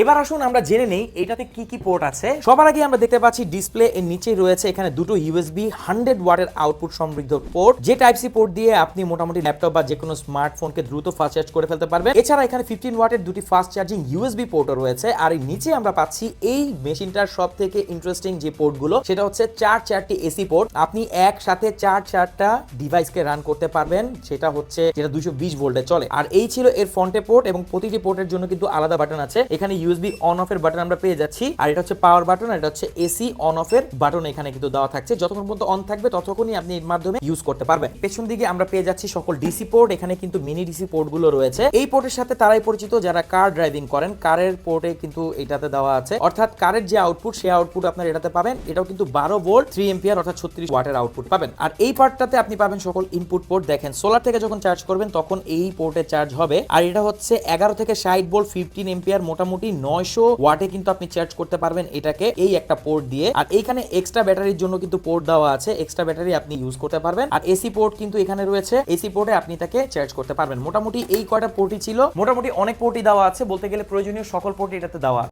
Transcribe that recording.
এবার আসুন আমরা জেনে নেই এটাতে কি কি পোর্ট আছে। সবার আগে আমরা দেখতে পাচ্ছি ডিসপ্লে এর নিচে রয়েছে এখানে দুটো ইউএসবি হান্ড্রেড ওয়াটের আউটপুট সমৃদ্ধ পোর্ট যে টাইপ সি পোর্ট দিয়ে আপনি মোটামুটি ল্যাপটপ বা যে কোনো স্মার্টফোনকে দ্রুত ফাস্ট চার্জ করে ফেলতে পারবেন। এছাড়া এখানে ফিফটিন ওয়াটের দুটি ফাস্ট চার্জিং ইউএসবি পোর্টও রয়েছে। আর এই নিচে আমরা পাচ্ছি এই মেশিনটার সব থেকে ইন্টারেস্টিং যে পোর্টগুলো সেটা হচ্ছে চার চারটি এসি পোর্ট আপনি একসাথে চার চারটা ডিভাইসকে রান করতে পারবেন, সেটা হচ্ছে যেটা দুশো বিশ ভোল্টে চলে। আর এই ছিল এর ফ্রন্টে পোর্ট এবং প্রতিটি পোর্টের জন্য কিন্তু আলাদা বাটন আছে। এখানে ইউএসবি অন অফ এর বাটন আমরা পেয়ে যাচ্ছি। আর এটা হচ্ছে পাওয়ার বাটন আর এটা হচ্ছে এসি অন অফ এর বাটন এখানে কিন্তু দেওয়া থাকছে। যতক্ষণ পর্যন্ত অন থাকবে, ততক্ষণই আপনি এর মাধ্যমে ইউজ করতে পারবেন। পেছন দিকে আমরা পেয়ে যাচ্ছি সকল ডিসি পোর্ট এখানে কিন্তু মিনি ডিসি পোর্টগুলো রয়েছে। এই পোর্টের সাথে তারাই পরিচিত যারা কার ড্রাইভিং করেন। কারের পোর্টে কিন্তু এটাতে দেওয়া আছে। অর্থাৎ কারের যে আউটপুট সেই আউটপুট আপনার এটাতে পাবেন। এটাও কিন্তু বারো ভোল্ট থ্রি এম্পিয়ার অর্থাৎ ছত্রিশ ওয়াটের আউটপুট পাবেন। আর এই পার্টটাতে আপনি পাবেন সকল ইনপুট পোর্ট দেখেন সোলার থেকে যখন চার্জ করবেন, তখন এই পোর্টে চার্জ হবে। আর এটা হচ্ছে এগারো থেকে ষাট ভোল্ট ফিফটিন এম্পিয়ার মোটামুটি নয়শো ওয়াটে কিন্তু আপনি চার্জ করতে পারবেন এটাকে এই একটা পোর্ট দিয়ে। আর এখানে এক্সট্রা ব্যাটারির জন্য কিন্তু পোর্ট দেওয়া আছে। এক্সট্রা ব্যাটারি আপনি ইউজ করতে পারবেন। আর এসি পোর্ট কিন্তু এখানে রয়েছে। এসি পোর্টে আপনি তাকে চার্জ করতে পারবেন। মোটামুটি এই কয়টা পোর্টই ছিল। মোটামুটি অনেক পোর্টই দেওয়া আছে। বলতে গেলে প্রয়োজনীয় সকল পোর্টই এটাতে দেওয়া